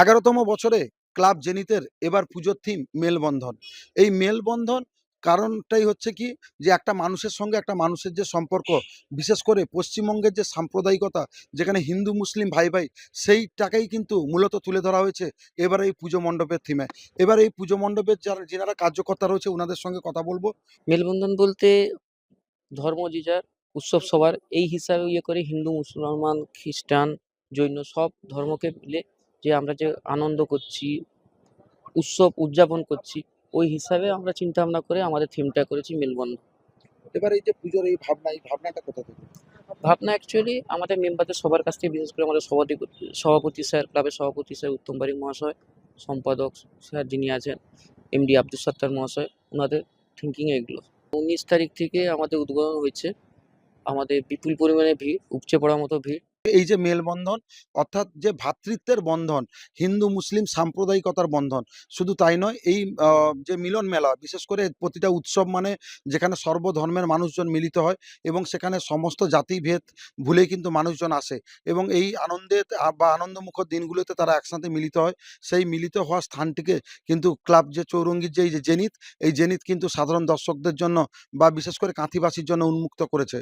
এগারোতম বছরে ক্লাব জেনিতের এবার পুজোর থিম মেলবন্ধন। এই মেলবন্ধন কারণটাই হচ্ছে কি? যে একটা মানুষের সঙ্গে একটা মানুষের যে সম্পর্ক, বিশেষ করে পশ্চিমবঙ্গের যে সাম্প্রদায়িকতা, যেখানে হিন্দু, মুসলিম ভাই ভাই, সেইটাকেই কিন্তু মূলত তুলে ধরা হয়েছে এবার এই পুজো মণ্ডপের থিমে এবার এই পুজো মণ্ডপের যারা, যেনারা কার্যকর্তা রয়েছে ওনাদের সঙ্গে কথা বলব। মেলবন্ধন বলতে ধর্ম যে উৎসব সবার, এই হিসাবে ইয়ে করে হিন্দু, মুসলমান, খ্রিস্টান, জৈন সব ধর্মকে মিলে যে আমরা যে আনন্দ করছি উৎসব উদযাপন করছি ওই হিসাবে আমরা চিন্তা ভাবনা করে আমাদের থিমটা করেছি মেলবন্ধন। এবার এই যে পুজোর এই ভাবনা এই ভাবনাটা কোথা থেকে? ভাবনা অ্যাকচুয়ালি আমাদের মেম্বারদের সবার কাছ থেকে বিশেষ করে আমাদের সভাপতি সভাপতি স্যার ক্লাবের সভাপতি স্যার উত্তম বারিক মহাশয় সম্পাদক স্যার যিনি আছেন এমডি আব্দুল সত্তার মহাশয় ওনাদের থিঙ্কিং এগুলো। উনিশ তারিখ থেকে আমাদের উদ্বোধন হয়েছে আমাদের বিপুল পরিমাণে ভিড় উপচে পড়ার মতো ভিড়। এই যে মেলবন্ধন, অর্থাৎ যে ভ্রাতৃত্বের বন্ধন, হিন্দু, মুসলিম সাম্প্রদায়িকতার বন্ধন, শুধু তাই নয়, এই যে মিলন মেলা, বিশেষ করে প্রতিটা উৎসব মানে যেখানে সর্বধর্মের মানুষজন মিলিত হয় এবং সেখানে সমস্ত জাতিভেদ ভুলে কিন্তু মানুষজন আসে এবং এই আনন্দে বা আনন্দমুখর দিনগুলোতে তারা একসাথে মিলিত হয়। সেই মিলিত হওয়া স্থানটিকে কিন্তু ক্লাব যে চৌরঙ্গীর যে, এই যে জেনিত, এই জেনিত কিন্তু সাধারণ দর্শকদের জন্য বা বিশেষ করে কাঁথিবাসীর জন্য উন্মুক্ত করেছে।